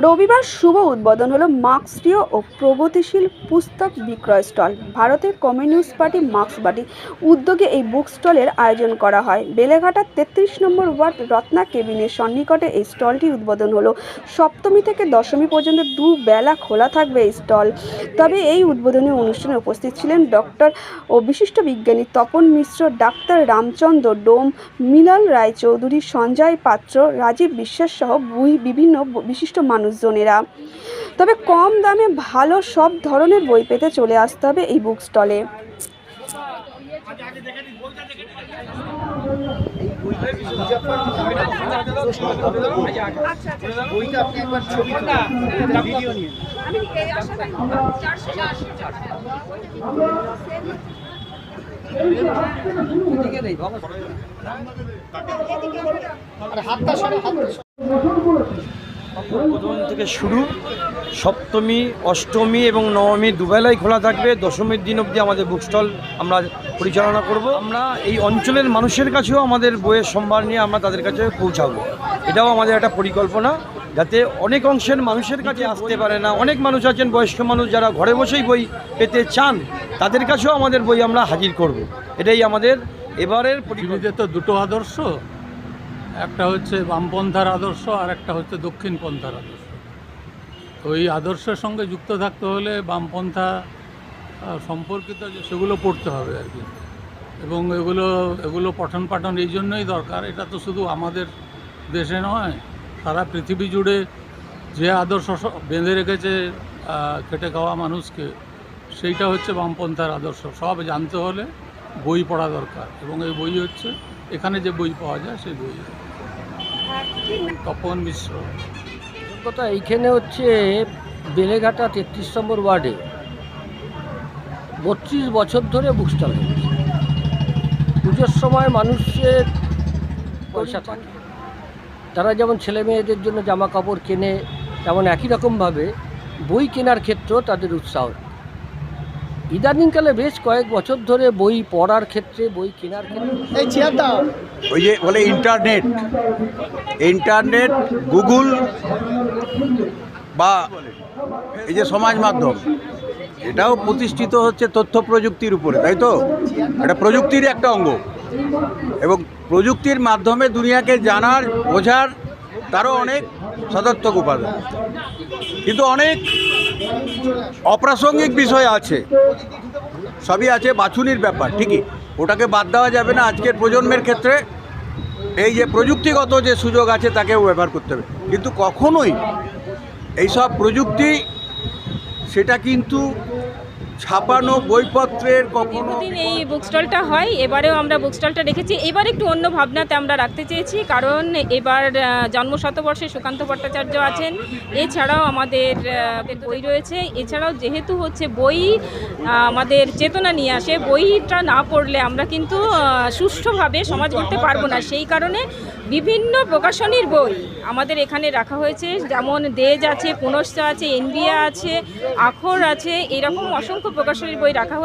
রবিবার শুভ উদ্বোধন হলো মার্ক্সীয় ও প্রগতিশীল পুস্তক বিক্রয় স্টল। ভারতের কমিউনিস্ট পার্টি মার্ক্সবাদী উদ্যোগে এই বুক স্টলের আয়োজন করা হয়। বেলেঘাটার তেত্রিশ নম্বর ওয়ার্ড রত্না কেবিনের সন্নিকটে এই স্টলটি উদ্বোধন হলো। সপ্তমী থেকে দশমী পর্যন্ত দু বেলা খোলা থাকবে এই স্টল। তবে এই উদ্বোধনী অনুষ্ঠানে উপস্থিত ছিলেন ডক্টর ও বিশিষ্ট বিজ্ঞানী তপন মিশ্র, ডাক্তার রামচন্দ্র ডোম মিলাল রায়চৌধুরী, সঞ্জয় পাত্র, রাজীব বিশ্বাস সহ বিভিন্ন বিশিষ্ট বিশিষ্ট মানুষজনেরা। তবে কম দামে ভালো সব ধরনের বই পেতে চলে আসতে হবে এই বুক স্টলে হাতটা সরে, হাতটা প্রথম থেকে শুরু, সপ্তমী, অষ্টমী এবং নবমী দুবেলাই খোলা থাকবে। দশমীর দিন অবধি আমাদের বুক স্টল আমরা পরিচালনা করব। আমরা এই অঞ্চলের মানুষের কাছেও আমাদের বইয়ের সম্ভার নিয়ে আমরা তাদের কাছে পৌঁছাবো। এটাও আমাদের একটা পরিকল্পনা, যাতে অনেক অংশের মানুষের কাছে আসতে পারে না। অনেক মানুষ আছেন, বয়স্ক মানুষ যারা ঘরে বসেই বই পেতে চান, তাদের কাছেও আমাদের বই আমরা হাজির করব। এটাই আমাদের এবারের তো দুটো আদর্শ একটা হচ্ছে বামপন্থার আদর্শ আর একটা হচ্ছে দক্ষিণপন্থার আদর্শ। তো এই আদর্শের সঙ্গে যুক্ত থাকতে হলে বামপন্থা সম্পর্কিত সেগুলো পড়তে হবে আর কি। এবং এগুলো এগুলো পঠন পাঠন এই জন্যই দরকার। এটা তো শুধু আমাদের দেশে নয়, সারা পৃথিবী জুড়ে যে আদর্শ বেঁধে রেখেছে খেটে খাওয়া মানুষকে, সেইটা হচ্ছে বামপন্থার আদর্শ। সব জানতে হলে বই পড়া দরকার। এবং এই বই হচ্ছে, এখানে যে বই পাওয়া যায়, সেই বই। তপন মিশ্র। কথা এইখানে হচ্ছে বেলেঘাটা তেত্রিশ নম্বর ওয়ার্ডে বত্রিশ বছর ধরে বুক স্টল হয়েছে পুজোর সময় মানুষের পয়সা থাকে। তারা যেমন ছেলে মেয়েদের জন্য জামা কাপড় কেনে তেমন একই রকমভাবে বই কেনার ক্ষেত্রেও তাদের উৎসাহ ইদানিংকালে বেশ কয়েক বছর ধরে বই পড়ার ক্ষেত্রে বই কেনার ক্ষেত্রে। এই চেয়ারটা। ওই যে বলে ইন্টারনেট। ইন্টারনেট গুগল বা এই যে সমাজ মাধ্যম এটাও প্রতিষ্ঠিত হচ্ছে তথ্য প্রযুক্তির উপরে তাই তো? এটা প্রযুক্তির একটা অঙ্গ। এবং প্রযুক্তির মাধ্যমে দুনিয়াকে জানার বোঝার তারও অনেক সদর্থক উপাদান। কিন্তু অনেক অপ্রাসঙ্গিক বিষয় আছে। সবই আছে, বাছুনির ব্যাপার, ঠিকই। ওটাকে বাদ দেওয়া যাবে না আজকের প্রজন্মের ক্ষেত্রে। এই যে প্রযুক্তিগত যে সুযোগ আছে, তাকেও ব্যবহার করতে হবে। কিন্তু কখনোই এইসব প্রযুক্তি, সেটা কিন্তু ছাপানো বইপত্রের কখনো এই বুক স্টলটা হয়, এবারেও আমরা বুক স্টলটা রেখেছি। এবার একটু অন্য ভাবনাতে আমরা রাখতে চেয়েছি, কারণ এবার জন্ম শতবর্ষে সুকান্ত ভট্টাচার্য আছেন। এছাড়াও আমাদের বই রয়েছে। এছাড়াও যেহেতু হচ্ছে বই আমাদের চেতনা নিয়ে আসে, বইটা না পড়লে আমরা কিন্তু সুষ্ঠুভাবে সমাজ গড়তে পারব না। সেই কারণে বিভিন্ন প্রকাশনীর বই আমাদের এখানে রাখা হয়েছে। যেমন দেজ আছে, পুনশ্চ আছে এনবিয়া আছে, আখর আছে, এরকম অসংখ্য প্রকাশনীর বই রাখা হয়েছে।